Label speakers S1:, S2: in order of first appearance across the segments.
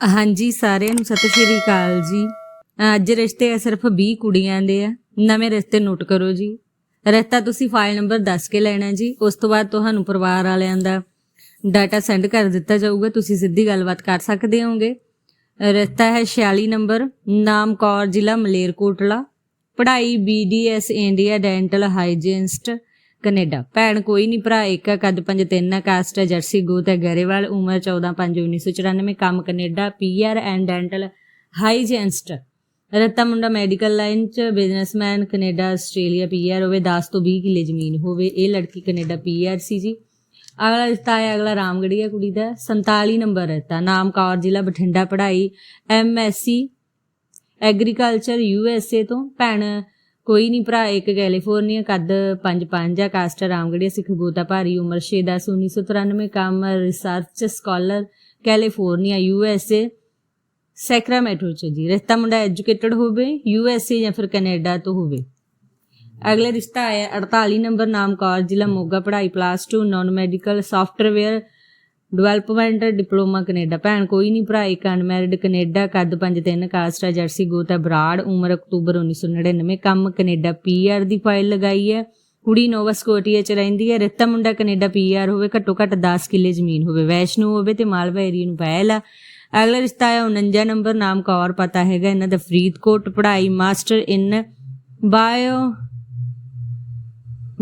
S1: ਹਾਂਜੀ, ਸਾਰਿਆਂ ਨੂੰ ਸਤਿ ਸ਼੍ਰੀ ਅਕਾਲ ਜੀ। ਅੱਜ ਰਿਸ਼ਤੇ ਆ ਸਿਰਫ 20 ਕੁੜੀਆਂ ਦੇ ਆ। ਨਵੇਂ ਰਿਸ਼ਤੇ ਨੋਟ ਕਰੋ ਜੀ। ਰਿਸ਼ਤਾ ਤੁਸੀਂ ਫਾਈਲ ਨੰਬਰ ਦੱਸ ਕੇ ਲੈਣਾ ਜੀ। ਉਸ ਤੋਂ ਬਾਅਦ ਤੁਹਾਨੂੰ ਪਰਿਵਾਰ ਵਾਲਿਆਂ ਦਾ ਡਾਟਾ ਸੈਂਡ ਕਰ ਦਿੱਤਾ ਜਾਊਗਾ। ਤੁਸੀਂ ਸਿੱਧੀ ਗੱਲਬਾਤ ਕਰ ਸਕਦੇ ਹੋਗੇ ਰਿਸ਼ਤਾ ਹੈ 46 ਨੰਬਰ ਨਾਮ ਕੌਰ ਜ਼ਿਲ੍ਹਾ ਮਲੇਰਕੋਟਲਾ। ਪੜ੍ਹਾਈ BDS India dental hygienist Canada. ਭੈਣ ਕੋਈ ਨਹੀਂ ਭਰਾ ਇੱਕ ਕੱਦ ਪੰਜ ਤਿੰਨ ਕਾਸਟ ਹੈ ਜਰਸੀ ਗੋਤ ਹੈ ਗਰੇਵਾਲ, ਉਮਰ 14 5 1994 ਕੰਮ Canada, PR and dental hygienist ਰੱਤਾ ਮੁੰਡਾ ਮੈਡੀਕਲ ਲਾਈਨ ਚ, ਬਿਜ਼ਨਸਮੈਨ, ਕੈਨੇਡਾ, ਆਸਟ੍ਰੇਲੀਆ, ਪੀਆਰ ਹੋਵੇ 10 ਤੋਂ 20 ਕਿੱਲੇ ਜ਼ਮੀਨ ਹੋਵੇ, ਇਹ ਲੜਕੀ ਕੈਨੇਡਾ ਪੀਆਰ ਸੀ ਜੀ। ਅਗਲਾ ਰਿਸ਼ਤਾ ਹੈ ਅਗਲਾ ਰਾਮਗੜੀਆ ਕੁੜੀ ਦਾ 47 ਨੰਬਰ ਰਿਸ਼ਤਾ ਨਾਮ ਕੌਰ, ਜ਼ਿਲ੍ਹਾ ਬਠਿੰਡਾ, ਪੜ੍ਹਾਈ ਐਮਐਸਸੀ ਐਗਰੀਕਲਚਰ ਯੂਐਸਏ ਤੋਂ। ਭੈਣ ਕੋਈ ਨਹੀਂ ਭਰਾ, ਇੱਕ ਕੈਲੀਫੋਰਨੀਆ ਕੱਦ 5-5 ਆ ਕਾਸਟ ਰਾਮਗੜੀਆ ਸਿੱਖ ਗੋਤਾ ਭਾਰੀ, ਉਮਰ 6 10 1993 ਕੰਮ research scholar California U S A Sacramento ਚ ਜੀ। ਰਿਸ਼ਤਾ ਮੁੰਡਾ ਐਜੂਕੇਟਡ ਹੋਵੇ ਯੂ ਐੱਸ ਏ ਜਾਂ ਫਿਰ ਕੈਨੇਡਾ ਤੋਂ ਹੋਵੇ। ਅਗਲੇ ਰਿਸ਼ਤਾ ਆਇਆ 48 ਨੰਬਰ ਨਾਮ ਕੌਰ ਜ਼ਿਲ੍ਹਾ ਮੋਗਾ, ਪੜ੍ਹਾਈ plus 2 non medical software development, diploma Canada. ਭੈਣ, ਕੋਈ ਨਹੀਂ ਭਰਾ ਇੱਕ ਅਨਮੈਰਿਡ ਕੈਨੇਡਾ, ਕੱਦ 5-3 ਜਰਸੀ ਗੋਤਾ ਬਰਾੜ, ਉਮਰ ਅਕਤੂਬਰ 1999 ਕੰਮ ਕੈਨੇਡਾ ਪੀਆਰ ਦੀ ਫਾਈਲ ਲਗਾਈ ਹੈ। ਕੁੜੀ ਨੋਵਾ ਸਕੋਟੀਆ ਚ ਰਹਿੰਦੀ ਹੈ। ਰਿਸ਼ਤਾ ਮੁੰਡਾ ਕੈਨੇਡਾ ਪੀਆਰ ਹੋਵੇ, ਘੱਟੋ ਘੱਟ 10 ਕਿੱਲੇ ਜ਼ਮੀਨ ਹੋਵੇ। ਵੈਸ਼ਨੂ ਹੋਵੇ ਤੇ ਮਾਲਵਾ ਏਰੀਆ ਨੂੰ ਪਹਿਲ ਆ। ਅਗਲਾ ਰਿਸ਼ਤਾ ਹੈ 49 ਨੰਬਰ, ਨਾਮ ਕੌਰ ਪਤਾ ਹੈਗਾ। ਇਹਨਾਂ ਦਾ ਫਰੀਦਕੋਟ ਪੜ੍ਹਾਈ, master in bio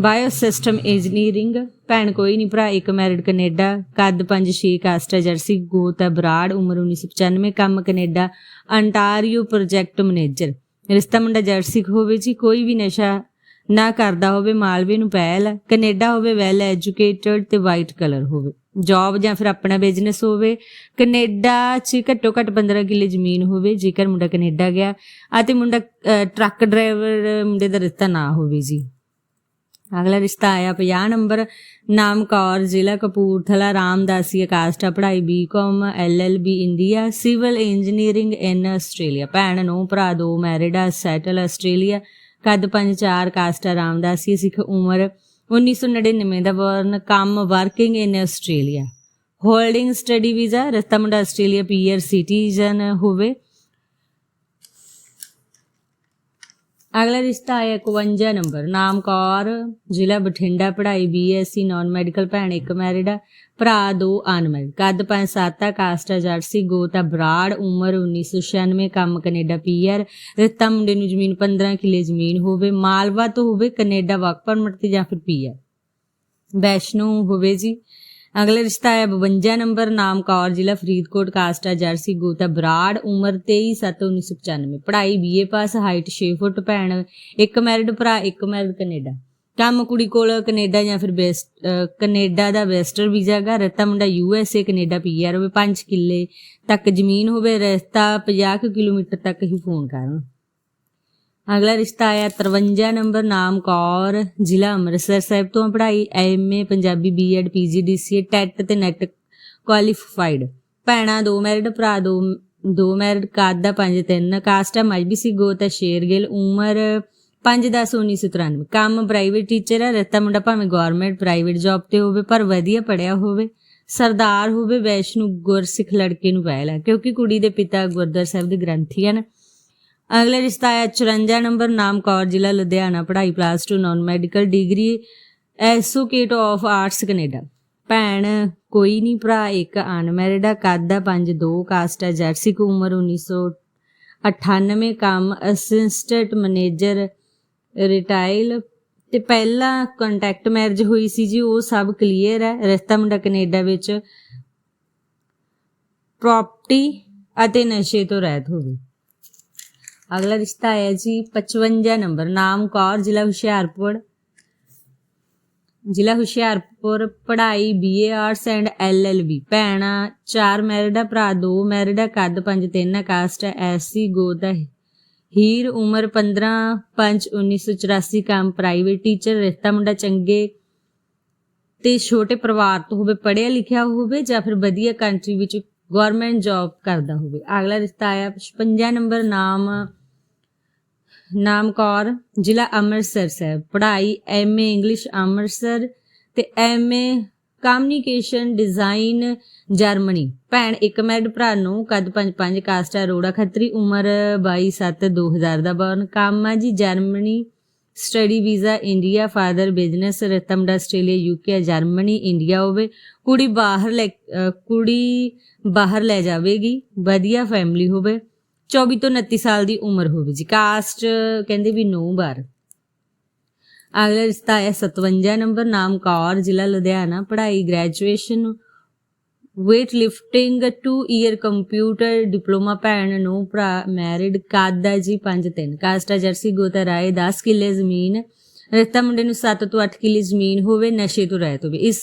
S1: bio system engineering. ਭੈਣ ਕੋਈ ਨਹੀਂ ਭਰਾ, ਇੱਕ ਮੈਰਿਡ ਕੈਨੇਡਾ। ਕੱਦ 5-6 ਕਾਸਟ ਜਰਸੀ, ਗੋਤ ਹੈ ਬਰਾੜ ਉਮਰ 1995 ਕੰਮ ਕੈਨੇਡਾ। Ontario project manager. ਰਿਸ਼ਤਾ ਮੁੰਡਾ ਜਰਸੀ ਹੋਵੇ ਜੀ, ਕੋਈ ਵੀ ਨਸ਼ਾ ਨਾ ਕਰਦਾ ਹੋਵੇ, ਮਾਲਵੇ ਨੂੰ ਪਹਿਲ। ਹੈ ਕੈਨੇਡਾ ਹੋਵੇ ਵੈਲ ਐਜੂਕੇਟਡ ਤੇ ਵਾਈਟ ਕਲਰ ਹੋਵੇ। ਜੌਬ ਜਾਂ ਫਿਰ ਆਪਣਾ ਬਿਜ਼ਨਸ ਹੋਵੇ। ਕੈਨੇਡਾ 'ਚ ਘੱਟੋ ਘੱਟ 15 ਕਿੱਲੇ ਜ਼ਮੀਨ ਹੋਵੇ, ਜੇਕਰ ਮੁੰਡਾ ਕੈਨੇਡਾ ਗਿਆ। ਅਤੇ ਮੁੰਡਾ ਟਰੱਕ ਡਰਾਈਵਰ ਮੁੰਡੇ ਦਾ ਰਿਸ਼ਤਾ ਨਾ ਹੋਵੇ ਜੀ। ਅਗਲਾ ਰਿਸ਼ਤਾ ਆਇਆ 50 ਨੰਬਰ ਨਾਮ ਕੌਰ ਜ਼ਿਲ੍ਹਾ ਕਪੂਰਥਲਾ ਰਾਮਦਾਸੀਆ ਕਾਸਟ ਆ ਪੜ੍ਹਾਈ BCom LLB India civil engineering in Australia ਭੈਣ, ਨੂੰ ਭਰਾ, ਦੋ ਮੈਰਿਡ ਆ ਸੈਟਲ ਆਸਟ੍ਰੇਲੀਆ ਕੱਦ 5-4 ਕਾਸਟ, ਰਾਮਦਾਸੀ, ਸਿੱਖ ਉਮਰ 1999 ਦਾ ਬਰਨ ਕੰਮ working in Australia holding study visa ਰਸਤਾ ਮੁੰਡਾ ਆਸਟ੍ਰੇਲੀਆ ਪੀਆਰ ਸਿਟੀਜ਼ਨ ਹੋਵੇ। ਅਗਲਾ ਰਿਸ਼ਤਾ ਆਇਆ 51 ਨੰਬਰ। ਨਾਮ ਕੌਰ ਜ਼ਿਲ੍ਹਾ ਬਠਿੰਡਾ, ਪੜ੍ਹਾਈ ਬੀਐਸਸੀ ਨਾਨ ਮੈਡੀਕਲ ਭੈਣ ਇੱਕ ਮੈਰਿਡ ਭਰਾ ਦੋ ਅਨਮੈਰਿਡ ਕੱਦ 5-7 ਕਾਸਟ ਆ ਜਰਸੀ ਗੋਤਾ ਬਰਾੜ, ਉਮਰ 1996 ਕੰਮ ਕੈਨੇਡਾ ਪੀਆਰ ਰਿਸ਼ਤਾ ਮੁੰਡੇ ਨੂੰ ਜ਼ਮੀਨ 15 ਕਿੱਲੇ ਜ਼ਮੀਨ ਹੋਵੇ, ਮਾਲਵਾ ਤੋਂ ਹੋਵੇ ਕੈਨੇਡਾ ਵਰਕ ਪਰਮਿਟ ਤੇ ਜਾਂ ਫਿਰ ਪੀਆਰ ਵੈਸ਼ਨੂ ਹੋਵੇ ਜੀ। ਅਗਲਾ ਰਿਸ਼ਤਾ ਹੈ 52 ਨੰਬਰ, ਨਾਮ ਕੌਰ, ਜ਼ਿਲ੍ਹਾ ਫਰੀਦਕੋਟ, ਕਾਸਟ ਜਰਸੀ ਗੋਤਾ ਬਰਾੜ, ਉਮਰ 23/7/1995 ਪੜ੍ਹਾਈ ਬੀਏ ਪਾਸ ਹਾਈਟ 6 ਫੁੱਟ, ਭੈਣ ਇੱਕ ਮੈਰਿਡ ਭਰਾ, ਇੱਕ ਮੈਰਿਡ ਕੈਨੇਡਾ। ਕੰਮ ਕੁੜੀ ਕੋਲ ਕੈਨੇਡਾ ਜਾਂ ਫਿਰ ਬੈਸਟ ਕੈਨੇਡਾ ਦਾ ਵੈਸਟਰ ਵੀਜ਼ਾ ਗਾ ਰਤਾ ਮੁੰਡਾ ਯੂਐਸਏ ਕੈਨੇਡਾ ਪੀਆਰ ਹੋਵੇ 5 ਕਿੱਲੇ ਤੱਕ ਜ਼ਮੀਨ ਹੋਵੇ, ਰਸਤਾ 50 ਕੁ ਕਿਲੋਮੀਟਰ ਤੱਕ ਹੀ ਫੋਨ ਕਰਨ। ਅਗਲਾ ਰਿਸ਼ਤਾ ਆਇਆ 53 ਨੰਬਰ, ਨਾਮ ਕੌਰ, ਜ਼ਿਲ੍ਹਾ ਅੰਮ੍ਰਿਤਸਰ ਸਾਹਿਬ ਤੋਂ ਪੜ੍ਹਾਈ MA Punjabi BEd PGDC TET ਤੇ ਨੈਟ ਕੁਆਲੀਫਾਈਡ। ਭੈਣਾ ਦੋ ਮੈਰਿਡ, ਭਰਾ ਦੋ ਦੋ ਮੈਰਿਡ, ਕਾਦ ਦਾ 5 3 ਕਾਸਟ ਆ ਮਜਬੀਸੀ ਗੋਤ ਹੈ ਸ਼ੇਰਗਿਲ ਉਮਰ 5 10 1993 ਕੰਮ ਪ੍ਰਾਈਵੇਟ ਟੀਚਰ ਹੈ ਰਤਾ ਮੁੰਡਾ ਭਾਵੇਂ ਗਵਰਨਮੈਂਟ ਪ੍ਰਾਈਵੇਟ ਜੌਬ ਤੇ ਹੋਵੇ, ਪਰ ਵਧੀਆ ਪੜਿਆ ਹੋਵੇ। ਸਰਦਾਰ ਹੋਵੇ, ਵੈਸ਼ਨੂ ਗੁਰਸਿੱਖ ਲੜਕੇ ਨੂੰ ਪਹਿਲ ਹੈ ਕਿਉਂਕਿ ਕੁੜੀ ਦੇ ਪਿਤਾ ਗੁਰਦਰ ਸਾਹਿਬ ਦੇ ਗ੍ਰੰਥੀ ਹਨ। ਅਗਲਾ ਰਿਸ਼ਤਾ ਹੈ 54 ਨੰਬਰ, ਨਾਮ ਕੌਰ, ਜ਼ਿਲ੍ਹਾ ਲੁਧਿਆਣਾ, ਪੜ੍ਹਾਈ plus 2 non medical degree associate of arts Canada. ਭੈਣ, ਕੋਈ ਨਹੀਂ ਭਰਾ, ਇੱਕ ਅਨਮੈਰਿਡ ਆ, ਕੱਦ ਦਾ 5 2 ਕਾਸਟ ਹੈ ਜਰਸੀ ਕੋ ਉਮਰ 1998 ਕੰਮ ਅਸਿਸਟੈਂਟ ਮੈਨੇਜਰ ਰਿਟਾਇਲ ਤੇ ਪਹਿਲਾ ਕੰਟੈਕਟ ਮੈਰਿਜ ਹੋਈ ਸੀ ਜੀ, ਉਹ ਸਭ ਕਲੀਅਰ ਹੈ ਰਿਸ਼ਤਾ ਮੁੰਡਾ ਕੈਨੇਡਾ ਵਿੱਚ ਪ੍ਰਾਪਰਟੀ ਅਤੇ ਨਸ਼ੇ ਤੋਂ ਰਹਿਤ ਹੋਵੇ ਅਗਲਾ ਰਿਸ਼ਤਾ ਹੈ ਜੀ 55 ਨੰਬਰ, ਨਾਮ ਕੌਰ, ਜ਼ਿਲ੍ਹਾ ਹੁਸ਼ਿਆਰਪੁਰ। ਜ਼ਿਲ੍ਹਾ ਹੁਸ਼ਿਆਰਪੁਰ, ਪੜ੍ਹਾਈ ਬੀਏ ਆਰਟਸ ਐਂਡ ਐਲਐਲਬੀ ਭੈਣਾ, ਚਾਰ ਮੈਰਿਡ ਭਰਾ, ਦੋ ਮੈਰਿਡ, ਕੱਦ 5 3 ਕਾਸਟ ਹੈ ਐਸਸੀ ਗੋਤ ਹੀਰ, ਉਮਰ 15 5 1984 ਕੰਮ ਪ੍ਰਾਈਵੇਟ ਟੀਚਰ ਰਿਸ਼ਤਾ ਮੁੰਡਾ ਚੰਗੇ ਤੇ ਛੋਟੇ ਪਰਿਵਾਰ ਤੋਂ ਹੋਵੇ, ਪੜ੍ਹਿਆ ਲਿਖਿਆ ਹੋਵੇ ਜਾਂ ਫਿਰ ਵਧੀਆ ਕੰਟਰੀ ਵਿੱਚ ਗਵਰਨਮੈਂਟ ਜੌਬ ਕਰਦਾ ਹੋਵੇ। ਅਗਲਾ ਰਿਸ਼ਤਾ ਆਇਆ 55 ਨੰਬਰ, ਨਾਮ ਨਾਮ ਕੌਰ ਜ਼ਿਲ੍ਹਾ ਅੰਮ੍ਰਿਤਸਰ ਸਾਹਿਬ। ਪੜ੍ਹਾਈ ਐਮਏ ਇੰਗਲਿਸ਼ ਅੰਮ੍ਰਿਤਸਰ ਤੇ ਐਮਏ ਕਮਿਊਨੀਕੇਸ਼ਨ ਡਿਜ਼ਾਈਨ ਜਰਮਨੀ ਭੈਣ, ਇੱਕ ਮੈਰਿਡ ਭਰਾ ਨੂੰ ਕੱਦ 5-5 ਕਾਸਟ ਅਰੋੜਾ ਖੱਤਰੀ, ਉਮਰ 22/7/2000 ਦਾ ਬਰਨ ਕੰਮ ਆ ਜੀ Germany study visa India father business Ratnam Australia UK Germany India ਹੋਵੇ। ਕੁੜੀ ਬਾਹਰ ਲੈ ਕੁੜੀ ਬਾਹਰ ਲੈ ਜਾਵੇਗੀ। ਵਧੀਆ ਫੈਮਿਲੀ ਹੋਵੇ। 24 ਤੋਂ 29 ਸਾਲ ਦੀ ਉਮਰ ਹੋਵੇ ਜੀ। ਕਾਸਟ ਕਹਿੰਦੇ ਵੀ ਨੋ ਬਾਰ ਅਗਲਾ ਰਿਸ਼ਤਾ ਹੈ 57 ਨੰਬਰ, ਨਾਮ ਕੌਰ, ਜ਼ਿਲ੍ਹਾ ਲੁਧਿਆਣਾ। ਪੜ੍ਹਾਈ graduation weight lifting 2 year computer diploma ਭੈਣ, ਨੂੰ ਭਰਾ ਮੈਰਿਡ ਕਾਦਾ ਜੀ 5 3 ਕਾਸਟਾ ਜਰਸੀ ਗੋਤਾ ਰਾਏ 10 ਕਿੱਲੇ ਜ਼ਮੀਨ। ਰਿਸ਼ਤਾ ਮੁੰਡੇ ਨੂੰ 7 ਤੋਂ 8 ਕਿੱਲੇ ਜ਼ਮੀਨ ਹੋਵੇ, ਨਸ਼ੇ ਤੋਂ ਰਹਿਤ ਹੋਵੇ। ਇਸ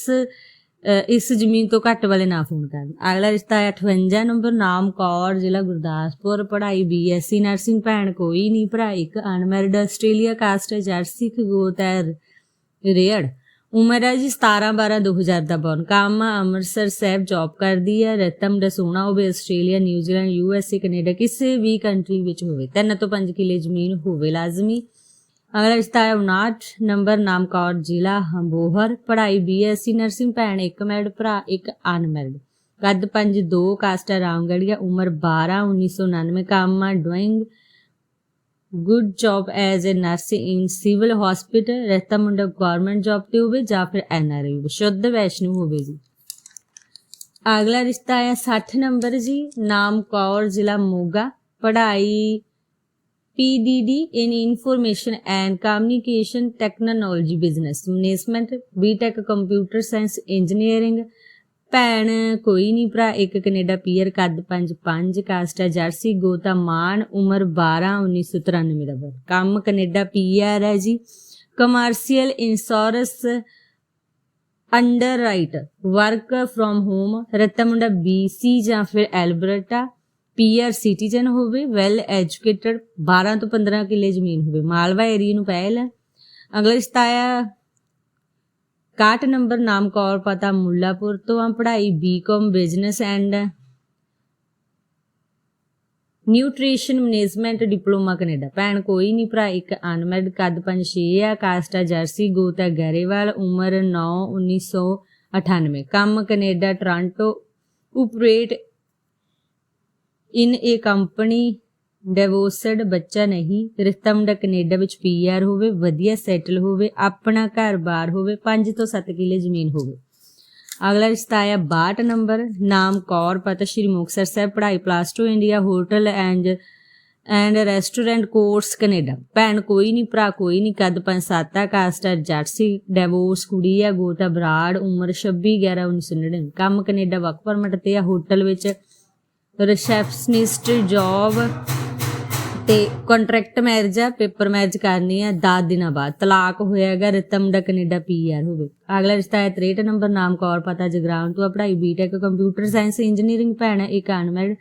S1: ਇਸ ਜ਼ਮੀਨ ਤੋਂ ਘੱਟ ਵਾਲੇ ਨਾ ਫੋਨ ਕਰਨ। ਅਗਲਾ ਰਿਸ਼ਤਾ ਹੈ 58 ਨੰਬਰ, ਨਾਮ ਕੌਰ, ਜ਼ਿਲ੍ਹਾ ਗੁਰਦਾਸਪੁਰ। ਪੜ੍ਹਾਈ ਬੀਐਸਸੀ ਨਰਸਿੰਗ ਭੈਣ ਕੋਈ ਨਹੀਂ, ਭਰਾ ਇੱਕ ਅਨਮੈਰਿਡ ਆਸਟ੍ਰੇਲੀਆ ਕਾਸਟ ਹੈ, ਜਰਸੀ ਗੋਤ ਹੈ ਰੇਅੜ। ਉਮਰ ਹੈ ਜੀ 17 12 2000 ਦਾ ਬੌਰਨ ਕੰਮ ਅੰਮ੍ਰਿਤਸਰ ਸਾਹਿਬ ਜੌਬ ਕਰਦੀ ਹੈ, ਰਤਮ ਦਸੂਣਾ ਹੋਵੇ ਆਸਟ੍ਰੇਲੀਆ ਨਿਊਜ਼ੀਲੈਂਡ ਯੂਐਸਏ ਕੈਨੇਡਾ, ਕਿਸੇ ਵੀ ਕੰਟਰੀ ਵਿੱਚ ਹੋਵੇ। ਤਿੰਨ ਤੋਂ ਪੰਜ ਕਿੱਲੇ ਜ਼ਮੀਨ ਹੋਵੇ ਲਾਜ਼ਮੀ। ਅਗਲਾ ਰਿਸ਼ਤਾ ਹੈ 59 ਨੰਬਰ ਨਾਮ ਕੌਰ ਜ਼ਿਲ੍ਹਾ ਹੰਬੋਹਰ, ਪੜ੍ਹਾਈ ਬੀਐਸਸੀ ਨਰਸਿੰਗ ਭੈਣ, ਇੱਕ ਮੈਰਿਡ ਭਰਾ, ਇੱਕ ਅਨਮੈਰਿਡ। ਕੱਦ 5 2 ਕਾਸਟ ਰਾਮਗੜੀਆ, ਉਮਰ 12 1999 ਕੰਮ ਆ doing. Good job as a nurse in civil hospital, ਰਹਿਤਾ ਮੁੰਡਾ ਗਵਰਨਮੈਂਟ ਜੌਬ ਤੇ ਹੋਵੇ ਜਾਂ ਫਿਰ ਐਨਆਰਆਈ ਹੋਵੇ, ਸ਼ੁੱਧ ਵੈਸ਼ਨੂ ਹੋਵੇ ਜੀ। ਅਗਲਾ ਰਿਸ਼ਤਾ ਹੈ 60 ਨੰਬਰ ਜੀ ਨਾਮ ਕੌਰ ਜ਼ਿਲ੍ਹਾ ਮੋਗਾ, ਪੜ੍ਹਾਈ PDD in Information and Communication Technology Business Management BTech Computer Science Engineering ਭੈਣ ਕੋਈ ਨਹੀਂ ਭਰਾ ਇੱਕ ਕੈਨੇਡਾ ਪੀਅਰ ਕੱਦ 5 5 ਕਾਸਟਾ ਜਰਸੀ ਗੋਤਾ ਮਾਨ ਉਮਰ 12 1993 ਦਾ ਬਰ ਕੰਮ ਕੈਨੇਡਾ ਪੀਆਰ ਹੈ ਜੀ commercial insurance underwriter work from home ਰਤਾ ਮੁੰਡਾ BC ਜਾਂ ਫਿਰ ਐਲਬਰਟਾ ਪੀਆਰ ਸਿਟੀਜ਼ਨ ਹੋਵੇ ਵੈਲ ਐਜੂਕੇਟਡ 12 ਤੋਂ 15 ਕਿੱਲੇ ਜ਼ਮੀਨ ਹੋਵੇ। ਮਾਲਵਾ ਏਰੀਆ ਨੂੰ ਪਹਿਲ ਹੈ। ਅਗਲਾ ਰਿਸ਼ਤਾ ਆਇਆ 61 ਨੰਬਰ, ਨਾਮ ਕੌਰ ਪਤਾ, ਮੁੱਲਾਪੁਰ ਤੋਂ ਆ ਪੜ੍ਹਾਈ BCom business and nutrition management diploma Canada. ਭੈਣ ਕੋਈ ਨਹੀਂ ਭਰਾ ਇੱਕ ਅਨਮੈਰਿਡ ਕੱਦ 5-6 ਆ ਕਾਸਟ ਆ ਜਰਸੀ, ਗੋਤਾ ਗਰੇਵਾਲ, ਉਮਰ 9 1998 ਕੰਮ Canada Toronto operate in a company divorced ਬੱਚਾ ਨਹੀਂ, ਰਿਸ਼ਤਾ ਮੁੰਡਾ ਕੈਨੇਡਾ ਵਿੱਚ ਪੀਆਰ ਹੋਵੇ, ਵਧੀਆ ਸੈਟਲ ਹੋਵੇ, ਆਪਣਾ ਘਰ-ਬਾਰ ਹੋਵੇ 5 ਤੋਂ 7 ਕਿੱਲੇ ਜ਼ਮੀਨ ਹੋਵੇ। ਅਗਲਾ ਰਿਸ਼ਤਾ ਆਇਆ 62 ਨੰਬਰ, ਨਾਮ ਕੌਰ ਪਤਾ ਸ਼੍ਰੀ ਮੁਕਤਸਰ ਸਾਹਿਬ, ਪੜ੍ਹਾਈ plus 2 India hotel and and restaurant course Canada. ਭੈਣ ਕੋਈ ਨਹੀਂ, ਭਰਾ ਕੋਈ ਨਹੀਂ, ਕੱਦ 5-7 ਕਾਸਟ ਹੈ ਜਰਸੀ ਡਿਵੋਰਸ ਕੁੜੀ ਆ, ਗੋਤਾ ਬਰਾੜ, ਉਮਰ 26 11 1999 ਕੰਮ ਕੈਨੇਡਾ ਵਰਕ ਪਰਮਿਟ ਤੇ ਆ ਹੋਟਲ ਵਿੱਚ ਰਿਸੈਪਸ਼ਨਿਸਟ ਜੌਬ ਤੇ ਕੰਟਰੈਕਟ ਮੈਰਿਜ ਆ ਪੇਪਰ ਮੈਰਿਜ ਕਰਨੀ ਆ 10 ਦਿਨਾਂ ਬਾਅਦ। ਤਲਾਕ ਹੋਇਆਗਾ ਰਤਮ ਦਾ ਕੈਨੇਡਾ ਪੀਆਰ ਹੋਵੇ। ਅਗਲਾ ਰਿਸ਼ਤਾ ਹੈ 63 ਨੰਬਰ, ਨਾਮ ਕੌਰ ਪਤਾ, ਜਗਰਾਉਂ ਤੋਂ ਪੜ੍ਹਾਈ ਬੀਟੈਕ ਕੰਪਿਊਟਰ ਸਾਇੰਸ ਇੰਜੀਨੀਅਰਿੰਗ ਭੈਣ ਇੱਕ ਅਨਮੈਰਿਡ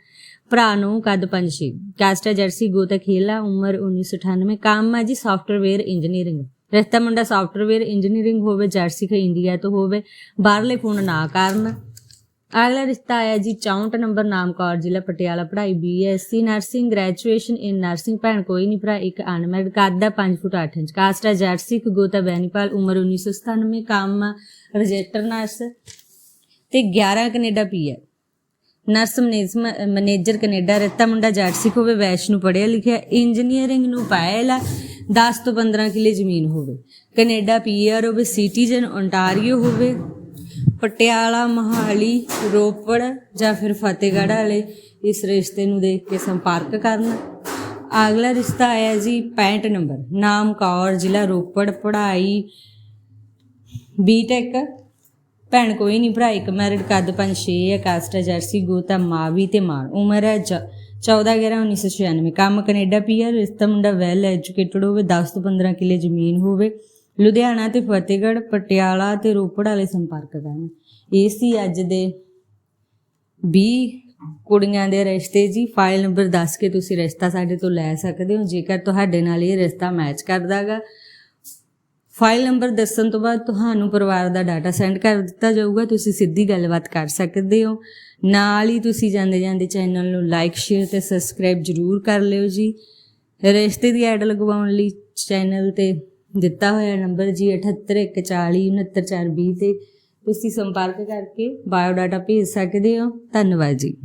S1: ਭਰਾ ਨੂੰ ਕੱਦ 5-6 ਕਾਸਟ ਹੈ ਜਰਸੀ ਗੋਤਾ ਖੇਲਾ ਉਮਰ 1998 ਕੰਮ ਹੈ ਜੀ ਸੌਫਟਵੇਅਰ ਇੰਜੀਨੀਅਰਿੰਗ ਰਿਸ਼ਤਾ ਮੁੰਡਾ ਸੌਫਟਵੇਅਰ ਇੰਜੀਨੀਅਰਿੰਗ ਹੋਵੇ, ਜਰਸੀ ਖੇ ਇੰਡੀਆ ਤੋਂ ਹੋਵੇ, ਬਾਹਰਲੇ ਫੋਨ ਨਾ ਕਰਨ। ਅਗਲਾ ਰਿਸ਼ਤਾ ਆਇਆ ਜੀ 64 ਨੰਬਰ ਨਾਮ ਜ਼ਿਲ੍ਹਾ ਪਟਿਆਲਾ, ਪੜ੍ਹਾਈ BSc nursing graduation in nursing ਭੈਣ ਕੋਈ ਨਹੀਂ ਭਰਾ, ਇੱਕ ਅਨਮੈਰਿਡ ਕੱਦ 5 ਫੁੱਟ 8 ਇੰਚ ਕਾਸਟ ਹੈ ਜਰਸੀ ਗੋਤਾ ਬੈਨੀਪਾਲ, ਉਮਰ 1997 ਕੰਮ ਰਜਿਸਟਰ ਨਰਸ ਤੇ 11 Canada PR nurse manager Canada, ਰਤਾ ਮੁੰਡਾ ਜਰਸੀ ਹੋਵੇ ਵੈਸ਼ ਨੂੰ ਪੜ੍ਹਿਆ ਲਿਖਿਆ ਇੰਜੀਨੀਅਰਿੰਗ ਨੂੰ ਪਾਇਲ 10 ਤੋਂ 15 ਕਿੱਲੇ ਜ਼ਮੀਨ ਹੋਵੇ। ਕੈਨੇਡਾ ਪੀਆਰ ਹੋਵੇ ਸਿਟੀਜ਼ਨ ਓਨਟਾਰੀਓ ਹੋਵੇ। ਪਟਿਆਲਾ, ਮਹਾਲੀ, ਰੋਪੜ ਜਾਂ ਫਿਰ ਫਤਿਹਗੜ੍ਹ ਵਾਲੇ ਇਸ ਰਿਸ਼ਤੇ ਨੂੰ ਦੇਖ ਕੇ ਸੰਪਰਕ ਕਰਨ। ਅਗਲਾ ਰਿਸ਼ਤਾ ਆਇਆ ਜੀ 65 ਨੰਬਰ ਨਾਮ ਕੌਰ ਜ਼ਿਲ੍ਹਾ ਰੋਪੜ, ਪੜ੍ਹਾਈ ਬੀਟੈਕ ਭੈਣ ਕੋਈ ਨਹੀਂ ਭਰਾ ਇੱਕ ਮੈਰਿਡ ਕੱਦ 5-6 ਹੈ ਕਾਸਟ ਹੈ ਜਰਸੀ, ਗੋਤਾ ਮਾਵੀ ਤੇ ਮਾਨ ਉਮਰ ਹੈ 14 11 1996 ਕੰਮ ਕੈਨੇਡਾ ਪੀਆਰ ਰਿਸ਼ਤਾ ਮੁੰਡਾ ਵੈਲ ਐਜੂਕੇਟਡ ਹੋਵੇ 10 ਤੋਂ 15 ਕਿੱਲੇ ਜ਼ਮੀਨ ਹੋਵੇ। ਲੁਧਿਆਣਾ ਤੇ ਫਤਿਹਗੜ੍ਹ, ਪਟਿਆਲਾ ਤੇ ਰੋਪੜ ਵਾਲੇ ਸੰਪਰਕ ਕਰਨ। ਇਹ ਸੀ ਅੱਜ ਦੇ 20 ਕੁੜੀਆਂ ਦੇ ਰਿਸ਼ਤੇ। ਜੀ ਫਾਈਲ ਨੰਬਰ ਦੱਸ ਕੇ ਤੁਸੀਂ ਰਿਸ਼ਤਾ ਸਾਡੇ ਤੋਂ ਲੈ ਸਕਦੇ ਹੋ। ਜੇਕਰ ਤੁਹਾਡੇ ਨਾਲ ਇਹ ਰਿਸ਼ਤਾ ਮੈਚ ਕਰਦਾਗਾ ਫਾਈਲ ਨੰਬਰ ਦੱਸਣ ਤੋਂ ਬਾਅਦ ਤੁਹਾਨੂੰ ਪਰਿਵਾਰ ਦਾ ਡਾਟਾ ਸੈਂਡ ਕਰ ਦਿੱਤਾ ਜਾਊਗਾ। ਤੁਸੀਂ ਸਿੱਧੀ ਗੱਲਬਾਤ ਕਰ ਸਕਦੇ ਹੋ। ਨਾਲ ਹੀ ਤੁਸੀਂ ਜਾਂਦੇ ਜਾਂਦੇ ਚੈਨਲ ਨੂੰ ਲਾਈਕ ਸ਼ੇਅਰ ਤੇ ਸਬਸਕ੍ਰਾਈਬ ਜਰੂਰ ਕਰ ਲਿਓ ਜੀ। ਰਿਸ਼ਤੇ ਦੀ ਐਡ ਲਗਵਾਉਣ ਲਈ ਚੈਨਲ ਤੇ ਦਿੱਤਾ ਹੋਇਆ ਨੰਬਰ ਜੀ 7814699420 ਤੇ ਤੁਸੀਂ ਸੰਪਰਕ ਕਰਕੇ ਬਾਇਓਡਾਟਾ ਭੇਜ ਸਕਦੇ ਹੋ। ਧੰਨਵਾਦ ਜੀ।